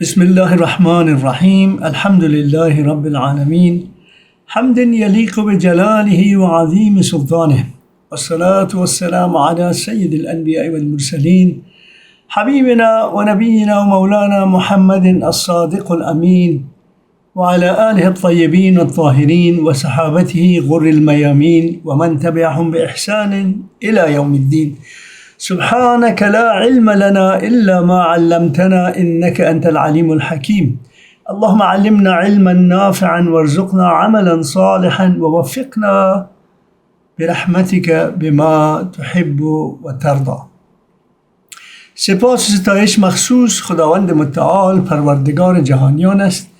بسم الله الرحمن الرحيم الحمد لله رب العالمين حمدا يليق بجلاله وعظيم سلطانه والصلاة والسلام على سيد الأنبياء والمرسلين حبيبنا ونبينا ومولانا محمد الصادق الأمين وعلى آله الطيبين الطاهرين وصحابته غر الميامين ومن تبعهم بإحسان إلى يوم الدين سبحانك لا علم لنا إلا ما علمتنا إنك أنت العليم الحكيم. اللهم علمنا علما نافعا وارزقنا عملا صالحا ووفقنا برحمتك بما تحب وترضى. سپاس ستایش مخصوص خداوند متعال پروردگار جهانیان است.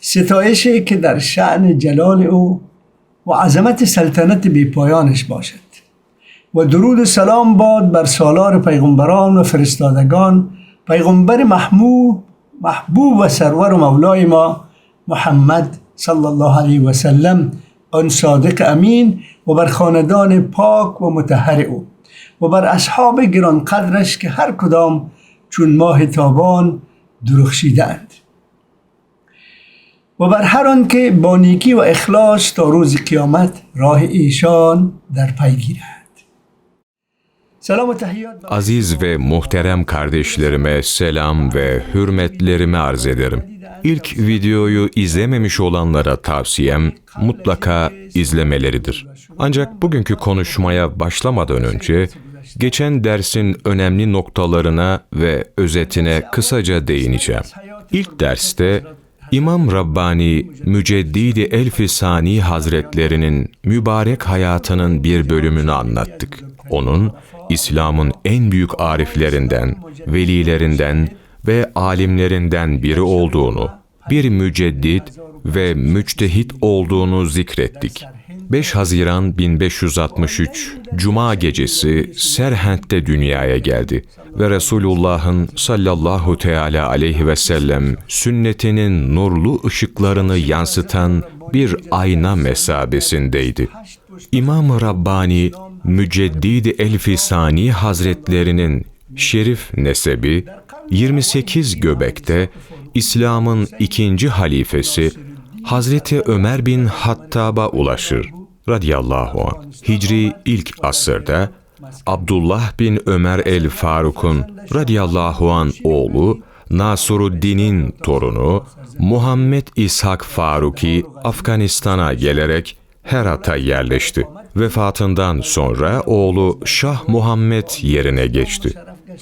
ستایشی که در شعن جلال او و عظمت سلطنت بیپایانش باشد. و درود سلام باد بر سالار پیغمبران و فرستادگان پیغمبر محمود محبوب و سرور و مولای ما محمد صلی الله علیه و سلم آن صادق امین و بر خاندان پاک و متحر او و بر اصحاب گران قدرش که هر کدام چون ماه تابان درخشیدند و بر هر آن که با نیکی و اخلاص تا روز قیامت راه ایشان در پی گیرد. Aziz ve muhterem kardeşlerime selam ve hürmetlerimi arz ederim. İlk videoyu izlememiş olanlara tavsiyem mutlaka izlemeleridir. Ancak bugünkü konuşmaya başlamadan önce geçen dersin önemli noktalarına ve özetine kısaca değineceğim. İlk derste İmam Rabbani Müceddidi Elfisani Hazretlerinin mübarek hayatının bir bölümünü anlattık. Onun İslam'ın en büyük ariflerinden, velilerinden ve alimlerinden biri olduğunu, bir müceddit ve müçtehit olduğunu zikrettik. 5 Haziran 1563 Cuma gecesi Serhent'te dünyaya geldi ve Resulullah'ın sallallahu teala aleyhi ve sellem sünnetinin nurlu ışıklarını yansıtan bir ayna mesabesindeydi. İmam Rabbani Müceddid Elfisani Hazretlerinin şerif nesebi 28 göbekte İslam'ın ikinci halifesi Hazreti Ömer bin Hattab'a ulaşır radıyallahu anh. Hicri ilk asırda Abdullah bin Ömer el-Faruk'un radıyallahu an oğlu Nasuruddin'in torunu Muhammed İshak Faruki Afganistan'a gelerek Herat'a yerleşti. Vefatından sonra oğlu Şah Muhammed yerine geçti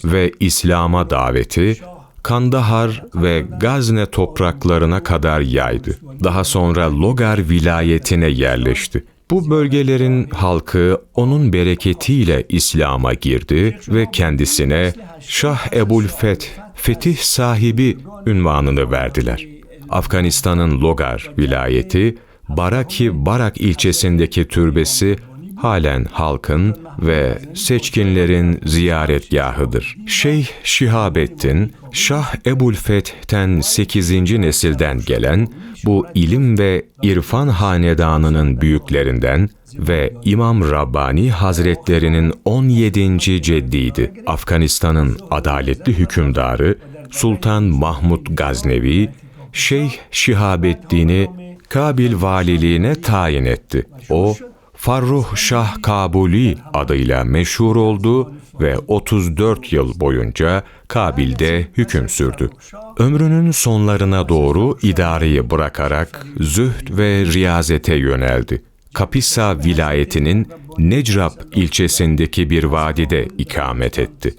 ve İslam'a daveti Kandahar ve Gazne topraklarına kadar yaydı. Daha sonra Logar vilayetine yerleşti. Bu bölgelerin halkı onun bereketiyle İslam'a girdi ve kendisine Şah Ebul Feth, fetih sahibi ünvanını verdiler. Afganistan'ın Logar vilayeti, Baraki Barak ilçesindeki türbesi halen halkın ve seçkinlerin ziyaretgahıdır. Şeyh Şihabettin, Şah Ebul Feth'ten 8. nesilden gelen bu ilim ve irfan hanedanının büyüklerinden ve İmam Rabbani Hazretlerinin 17. ceddiydi. Afganistan'ın adaletli hükümdarı Sultan Mahmud Gaznevi, Şeyh Şihabettin'i Kabil valiliğine tayin etti. O, Farruh Şah Kabuli adıyla meşhur oldu ve 34 yıl boyunca Kabil'de hüküm sürdü. Ömrünün sonlarına doğru idareyi bırakarak zühd ve riyazete yöneldi. Kapisa vilayetinin Necrab ilçesindeki bir vadide ikamet etti.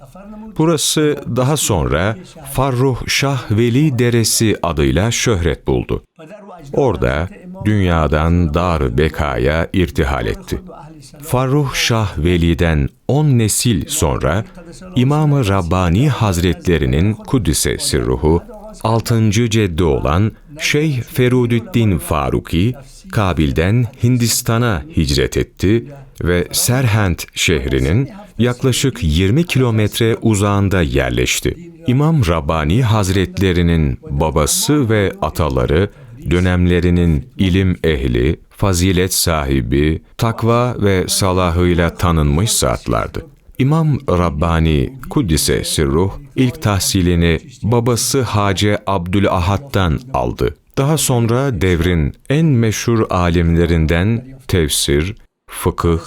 Burası daha sonra Farruh Şah Veli Deresi adıyla şöhret buldu. Orada dünyadan dar bekaya irtihal etti. Farruh Şah Veli'den 10 nesil sonra İmam-ı Rabbani Hazretlerinin Kudüs'e sirruhu 6. ceddi olan Şeyh Ferudüddin Faruki, Kabil'den Hindistan'a hicret etti ve Serhent şehrinin yaklaşık 20 kilometre uzağında yerleşti. İmam Rabbani Hazretlerinin babası ve ataları dönemlerinin ilim ehli, fazilet sahibi, takva ve salahıyla tanınmış zatlardı. İmam Rabbani Kuddise Sirruh ilk tahsilini babası Hace Abdülahad'dan aldı. Daha sonra devrin en meşhur alimlerinden tefsir, fıkıh,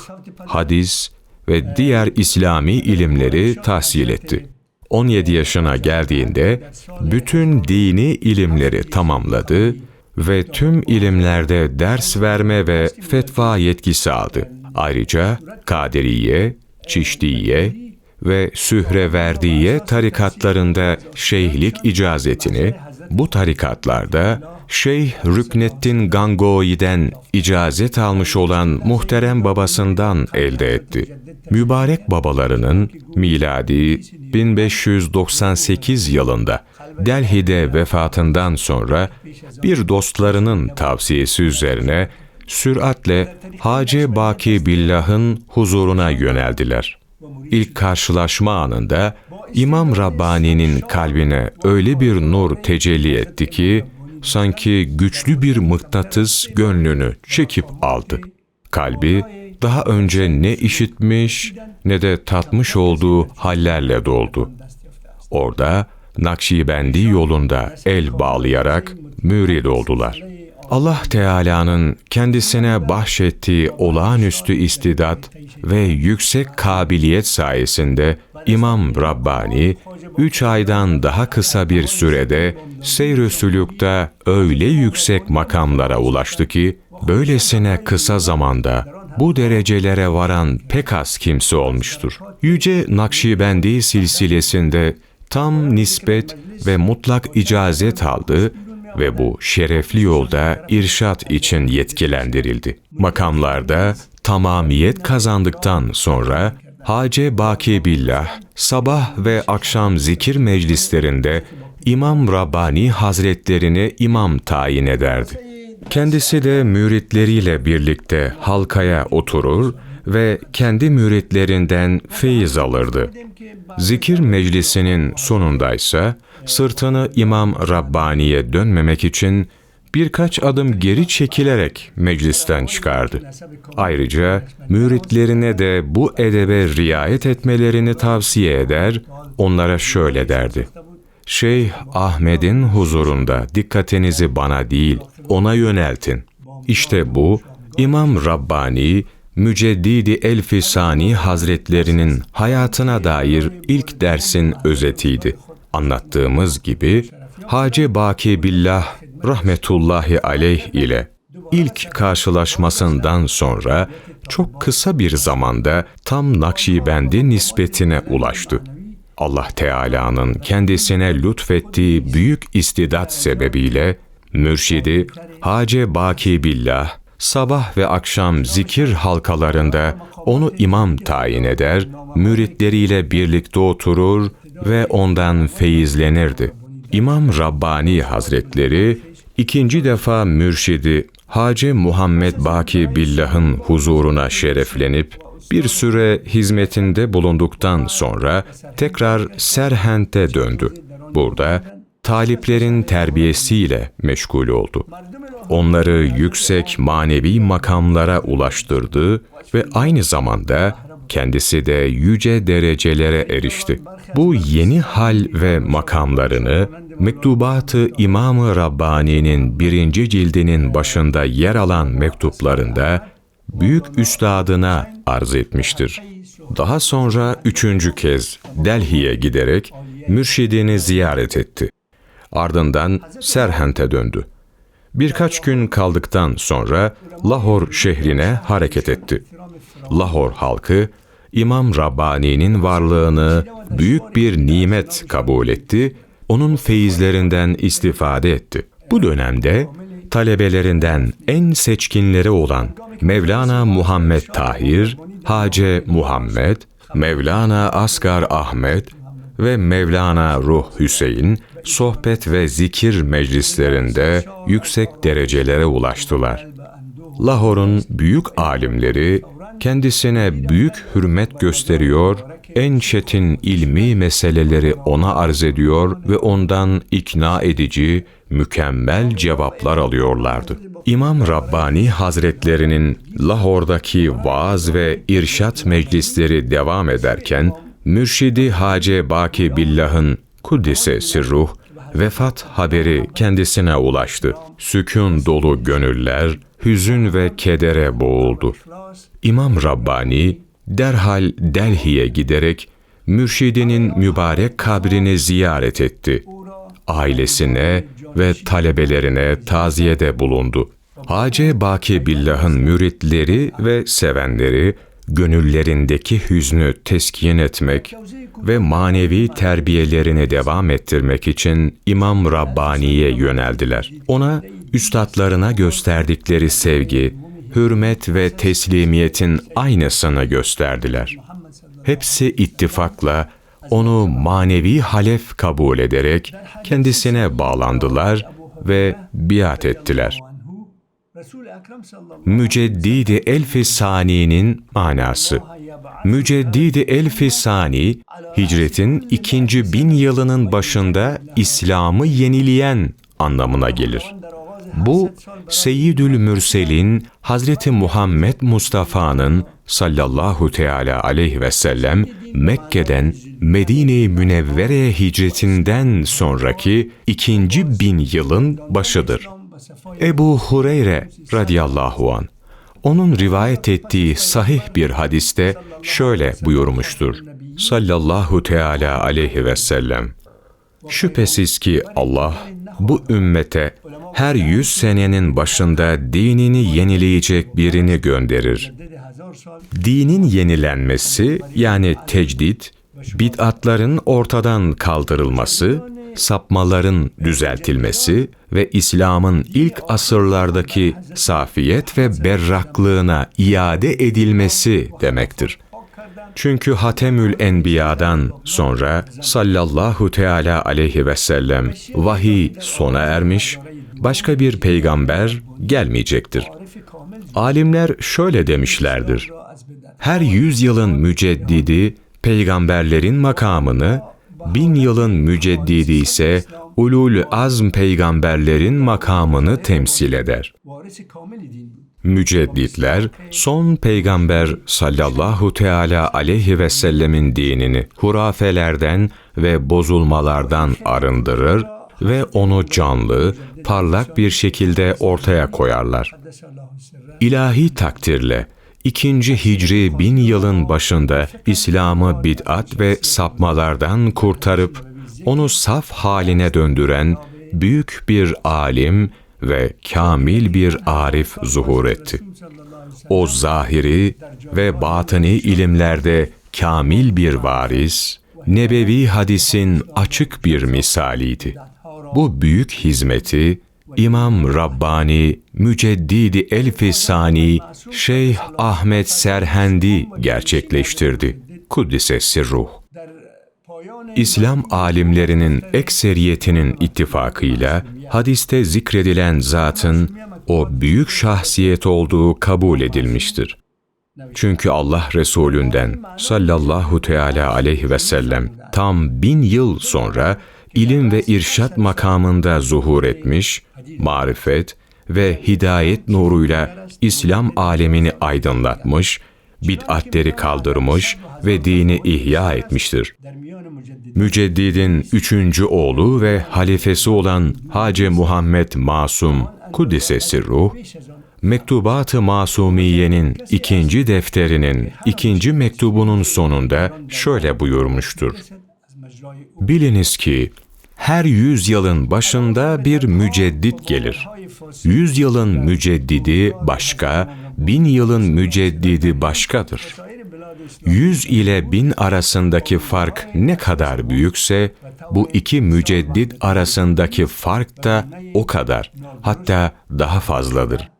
hadis ve diğer İslami ilimleri tahsil etti. 17 yaşına geldiğinde bütün dini ilimleri tamamladı ve tüm ilimlerde ders verme ve fetva yetkisi aldı. Ayrıca Kadiriye, Çiştiye ve Sühreverdiye tarikatlarında şeyhlik icazetini, bu tarikatlarda Şeyh Rükneddin Gangoi'den icazet almış olan muhterem babasından elde etti. Mübarek babalarının miladi 1598 yılında Delhi'de vefatından sonra bir dostlarının tavsiyesi üzerine süratle Hacı Baki Billah'ın huzuruna yöneldiler. İlk karşılaşma anında İmam Rabbani'nin kalbine öyle bir nur tecelli etti ki sanki güçlü bir mıknatıs gönlünü çekip aldı. Kalbi daha önce ne işitmiş ne de tatmış olduğu hallerle doldu. Orada Nakşibendi yolunda el bağlayarak mürid oldular. Allah Teala'nın kendisine bahşettiği olağanüstü istidat ve yüksek kabiliyet sayesinde İmam Rabbani, üç aydan daha kısa bir sürede seyr-i sülükte öyle yüksek makamlara ulaştı ki, böylesine kısa zamanda bu derecelere varan pek az kimse olmuştur. Yüce Nakşibendi silsilesinde tam nispet ve mutlak icazet aldı ve bu şerefli yolda irşat için yetkilendirildi. Makamlarda tamamiyet kazandıktan sonra Hace Baki Billah sabah ve akşam zikir meclislerinde İmam Rabbani Hazretlerini imam tayin ederdi. Kendisi de müritleriyle birlikte halkaya oturur ve kendi müritlerinden feyiz alırdı. Zikir meclisinin sonundaysa sırtını İmam Rabbani'ye dönmemek için birkaç adım geri çekilerek meclisten çıkardı. Ayrıca müritlerine de bu edebe riayet etmelerini tavsiye eder, onlara şöyle derdi. Şeyh Ahmet'in huzurunda dikkatinizi bana değil, ona yöneltin. İşte bu, İmam Rabbani, Müceddidi Elfisani Hazretlerinin hayatına dair ilk dersin özetiydi. Anlattığımız gibi, Hacı Baki Billah rahmetullahi aleyh ile ilk karşılaşmasından sonra çok kısa bir zamanda tam Nakşibendi nispetine ulaştı. Allah Teala'nın kendisine lütfettiği büyük istidat sebebiyle mürşidi Hace Baki Billah sabah ve akşam zikir halkalarında onu imam tayin eder, müritleriyle birlikte oturur ve ondan feyizlenirdi. İmam Rabbani Hazretleri ikinci defa mürşidi Hacı Muhammed Baki Billah'ın huzuruna şereflenip bir süre hizmetinde bulunduktan sonra tekrar Serhent'e döndü. Burada taliplerin terbiyesiyle meşgul oldu. Onları yüksek manevi makamlara ulaştırdı ve aynı zamanda kendisi de yüce derecelere erişti. Bu yeni hal ve makamlarını Mektubatı İmam-ı Rabbani'nin birinci cildinin başında yer alan mektuplarında büyük üstadına arz etmiştir. Daha sonra üçüncü kez Delhi'ye giderek mürşidini ziyaret etti. Ardından Serhent'e döndü. Birkaç gün kaldıktan sonra Lahor şehrine hareket etti. Lahor halkı İmam Rabbani'nin varlığını büyük bir nimet kabul etti, onun feyizlerinden istifade etti. Bu dönemde talebelerinden en seçkinleri olan Mevlana Muhammed Tahir, Hace Muhammed, Mevlana Asgar Ahmet ve Mevlana Ruh Hüseyin sohbet ve zikir meclislerinde yüksek derecelere ulaştılar. Lahor'un büyük alimleri kendisine büyük hürmet gösteriyor, en çetin ilmi meseleleri ona arz ediyor ve ondan ikna edici, mükemmel cevaplar alıyorlardı. İmam Rabbani Hazretlerinin Lahor'daki vaaz ve irşat meclisleri devam ederken, Mürşidi Hace Baki Billah'ın Kuddise Sirruh, vefat haberi kendisine ulaştı. Sükun dolu gönüller, hüzün ve kedere boğuldu. İmam Rabbani derhal Delhi'ye giderek mürşidinin mübarek kabrini ziyaret etti. Ailesine ve talebelerine taziyede bulundu. Hace Baki Billah'ın müritleri ve sevenleri gönüllerindeki hüznü teskin etmek ve manevi terbiyelerini devam ettirmek için İmam Rabbani'ye yöneldiler. Ona üstadlarına gösterdikleri sevgi, hürmet ve teslimiyetin aynısını gösterdiler. Hepsi ittifakla onu manevi halef kabul ederek kendisine bağlandılar ve biat ettiler. Müceddidi Elfi Sani'nin manası Müceddidi Elfi Sani, hicretin ikinci bin yılının başında İslam'ı yenileyen anlamına gelir. Bu, Seyyidül Mürselin Hazreti Muhammed Mustafa'nın sallallahu teala aleyhi ve sellem Mekke'den Medine-i Münevvere'ye hicretinden sonraki ikinci bin yılın başıdır. Ebu Hureyre radıyallahu an onun rivayet ettiği sahih bir hadiste şöyle buyurmuştur. Sallallahu teala aleyhi ve sellem. Şüphesiz ki Allah bu ümmete her yüz senenin başında dinini yenileyecek birini gönderir. Dinin yenilenmesi yani tecdit, bid'atların ortadan kaldırılması, sapmaların düzeltilmesi ve İslam'ın ilk asırlardaki safiyet ve berraklığına iade edilmesi demektir. Çünkü Hatemül Enbiya'dan sonra sallallahu teala aleyhi ve sellem vahiy sona ermiş, başka bir peygamber gelmeyecektir. Alimler şöyle demişlerdir. Her yüzyılın müceddidi peygamberlerin makamını, bin yılın müceddidi ise ulul azm peygamberlerin makamını temsil eder. Mücedditler son peygamber sallallahu teala aleyhi ve sellemin dinini hurafelerden ve bozulmalardan arındırır ve onu canlı, parlak bir şekilde ortaya koyarlar. İlahi takdirle ikinci hicri bin yılın başında İslam'ı bid'at ve sapmalardan kurtarıp onu saf haline döndüren büyük bir alim ve kamil bir arif zuhur etti. O zahiri ve batını ilimlerde kamil bir varis, nebevi hadisin açık bir misaliydi. Bu büyük hizmeti İmam Rabbani Müceddidi Elfisani Şeyh Ahmet Serhendi gerçekleştirdi. Kuddise sirruh. İslam alimlerinin ekseriyetinin ittifakıyla hadiste zikredilen zatın o büyük şahsiyet olduğu kabul edilmiştir. Çünkü Allah Resulünden sallallahu teala aleyhi ve sellem tam bin yıl sonra ilim ve irşat makamında zuhur etmiş, marifet ve hidayet nuruyla İslam alemini aydınlatmış, bid'atleri kaldırmış ve dini ihya etmiştir. Müceddidin üçüncü oğlu ve halifesi olan Hace Muhammed Masum Kuddise Sirruh, Mektubat-ı Masumiye'nin ikinci defterinin ikinci mektubunun sonunda şöyle buyurmuştur. Biliniz ki her yüz yılın başında bir müceddit gelir. Yüz yılın müceddidi başka, bin yılın müceddidi başkadır. Yüz ile bin arasındaki fark ne kadar büyükse, bu iki müceddit arasındaki fark da o kadar, hatta daha fazladır.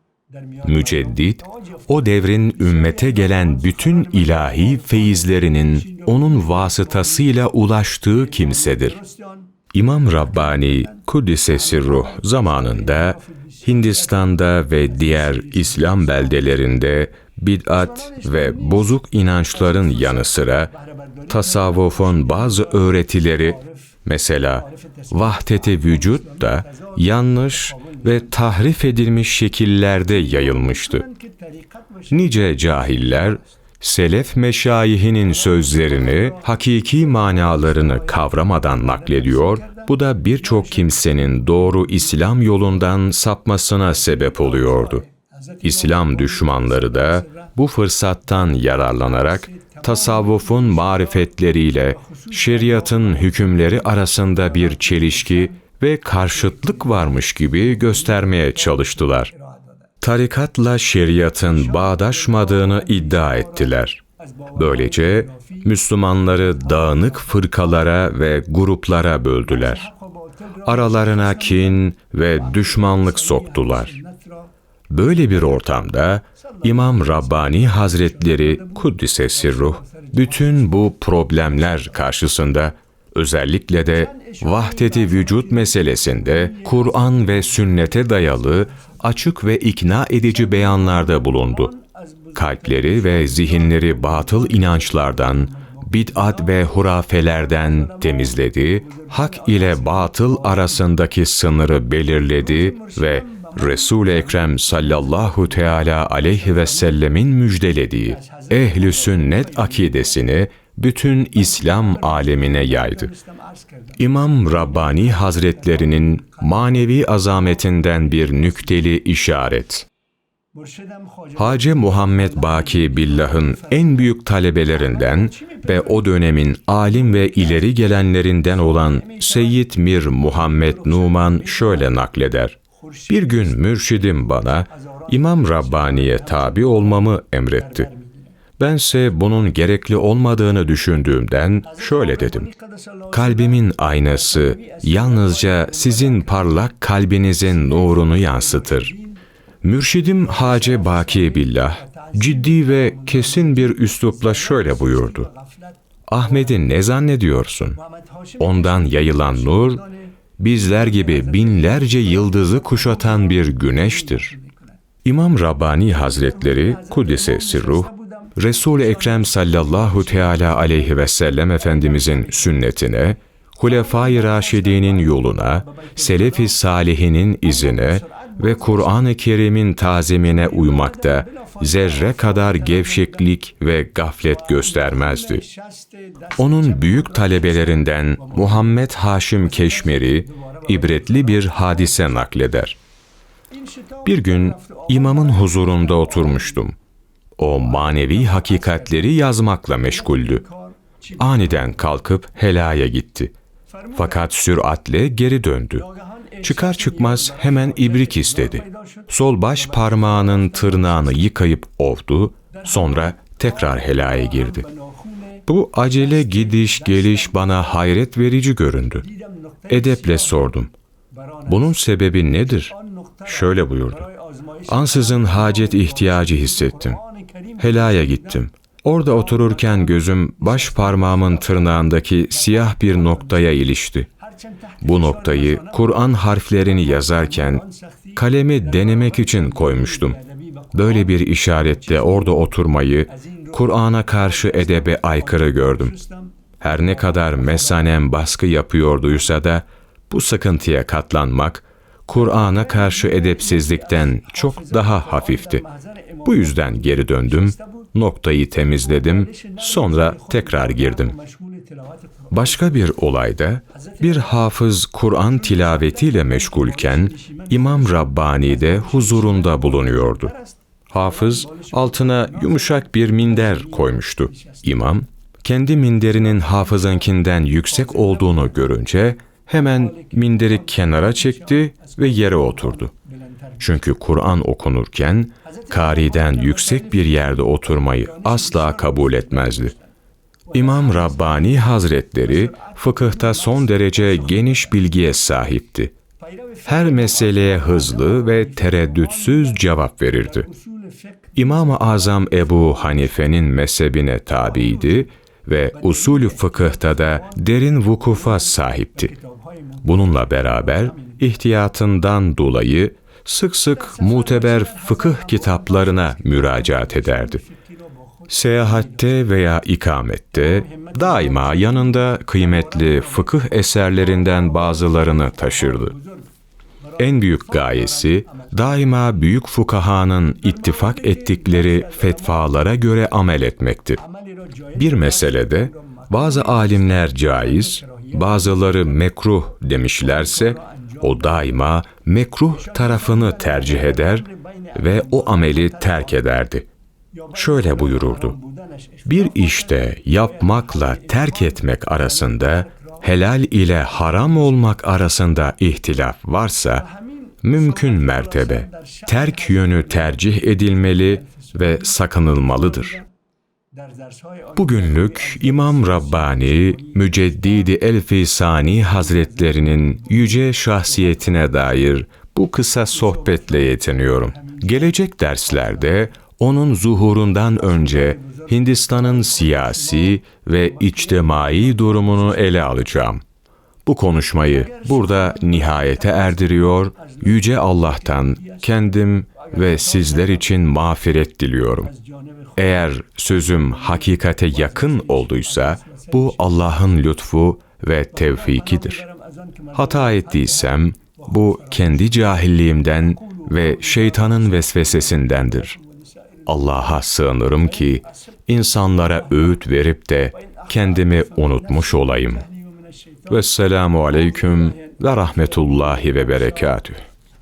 Müceddit, o devrin ümmete gelen bütün ilahi feyizlerinin onun vasıtasıyla ulaştığı kimsedir. İmam Rabbani Kuddise Sirruh zamanında Hindistan'da ve diğer İslam beldelerinde bid'at ve bozuk inançların yanı sıra tasavvufun bazı öğretileri mesela vahdeti vücut da yanlış ve tahrif edilmiş şekillerde yayılmıştı. Nice cahiller, selef meşayihinin sözlerini, hakiki manalarını kavramadan naklediyor, bu da birçok kimsenin doğru İslam yolundan sapmasına sebep oluyordu. İslam düşmanları da bu fırsattan yararlanarak tasavvufun marifetleriyle şeriatın hükümleri arasında bir çelişki ve karşıtlık varmış gibi göstermeye çalıştılar. Tarikatla şeriatın bağdaşmadığını iddia ettiler. Böylece Müslümanları dağınık fırkalara ve gruplara böldüler. Aralarına kin ve düşmanlık soktular. Böyle bir ortamda İmam Rabbani Hazretleri Kuddise Sirruh bütün bu problemler karşısında özellikle de vahdeti vücut meselesinde Kur'an ve sünnete dayalı açık ve ikna edici beyanlarda bulundu. Kalpleri ve zihinleri batıl inançlardan, bid'at ve hurafelerden temizledi, hak ile batıl arasındaki sınırı belirledi ve Resul-i Ekrem sallallahu teala aleyhi ve sellemin müjdelediği ehli sünnet akidesini bütün İslam alemine yaydı. İmam Rabbani Hazretlerinin manevi azametinden bir nükteli işaret. Hacı Muhammed Baki Billah'ın en büyük talebelerinden ve o dönemin alim ve ileri gelenlerinden olan Seyyid Mir Muhammed Numan şöyle nakleder. Bir gün mürşidim bana İmam Rabbani'ye tabi olmamı emretti. Bense bunun gerekli olmadığını düşündüğümden şöyle dedim. Kalbimin aynası yalnızca sizin parlak kalbinizin nurunu yansıtır. Mürşidim Hace Baki Billah ciddi ve kesin bir üslupla şöyle buyurdu. Ahmet'i ne zannediyorsun? Ondan yayılan nur, bizler gibi binlerce yıldızı kuşatan bir güneştir. İmam Rabbani Hazretleri Kudüs'e sirruh, Resul-i Ekrem sallallahu teala aleyhi ve sellem Efendimizin sünnetine, Hulefai Raşidi'nin yoluna, Selefi Salihinin izine ve Kur'an-ı Kerim'in tazimine uymakta zerre kadar gevşeklik ve gaflet göstermezdi. Onun büyük talebelerinden Muhammed Haşim Keşmeri ibretli bir hadise nakleder. Bir gün imamın huzurunda oturmuştum. O manevi hakikatleri yazmakla meşguldü. Aniden kalkıp helaya gitti. Fakat süratle geri döndü. Çıkar çıkmaz hemen ibrik istedi. Sol baş parmağının tırnağını yıkayıp ovdu, sonra tekrar helaya girdi. Bu acele gidiş geliş bana hayret verici göründü. Edeple sordum. Bunun sebebi nedir? Şöyle buyurdu. Ansızın hacet ihtiyacı hissettim. Helaya gittim. Orada otururken gözüm baş parmağımın tırnağındaki siyah bir noktaya ilişti. Bu noktayı Kur'an harflerini yazarken kalemi denemek için koymuştum. Böyle bir işaretle orada oturmayı Kur'an'a karşı edebe aykırı gördüm. Her ne kadar mesanem baskı yapıyorduysa da bu sıkıntıya katlanmak Kur'an'a karşı edepsizlikten çok daha hafifti. Bu yüzden geri döndüm, noktayı temizledim, sonra tekrar girdim. Başka bir olayda bir hafız Kur'an tilavetiyle meşgulken İmam Rabbani de huzurunda bulunuyordu. Hafız altına yumuşak bir minder koymuştu. İmam kendi minderinin hafızınkinden yüksek olduğunu görünce hemen minderi kenara çekti ve yere oturdu. Çünkü Kur'an okunurken kariden yüksek bir yerde oturmayı asla kabul etmezdi. İmam Rabbani Hazretleri fıkıhta son derece geniş bilgiye sahipti. Her meseleye hızlı ve tereddütsüz cevap verirdi. İmam-ı Azam Ebu Hanife'nin mezhebine tabiydi ve usulü fıkıhta da derin vukufa sahipti. Bununla beraber ihtiyatından dolayı sık sık muteber fıkıh kitaplarına müracaat ederdi. Seyahatte veya ikamette daima yanında kıymetli fıkıh eserlerinden bazılarını taşırdı. en büyük gayesi daima büyük fukahanın ittifak ettikleri fetvalara göre amel etmektir. Bir meselede bazı alimler caiz, bazıları mekruh demişlerse o daima mekruh tarafını tercih eder ve o ameli terk ederdi. Şöyle buyururdu. Bir işte yapmakla terk etmek arasında helal ile haram olmak arasında ihtilaf varsa mümkün mertebe terk yönü tercih edilmeli ve sakınılmalıdır. Bugünlük İmam Rabbani, Müceddidi El-Fisani Hazretlerinin yüce şahsiyetine dair bu kısa sohbetle yetiniyorum. Gelecek derslerde onun zuhurundan önce Hindistan'ın siyasi ve içtimai durumunu ele alacağım. Bu konuşmayı burada nihayete erdiriyor, Yüce Allah'tan kendim ve sizler için mağfiret diliyorum. Eğer sözüm hakikate yakın olduysa, bu Allah'ın lütfu ve tevfikidir. Hata ettiysem, bu kendi cahilliğimden ve şeytanın vesvesesindendir. Allah'a sığınırım ki, insanlara öğüt verip de kendimi unutmuş olayım. Vesselamu aleyküm ve rahmetullahi ve berekatüh.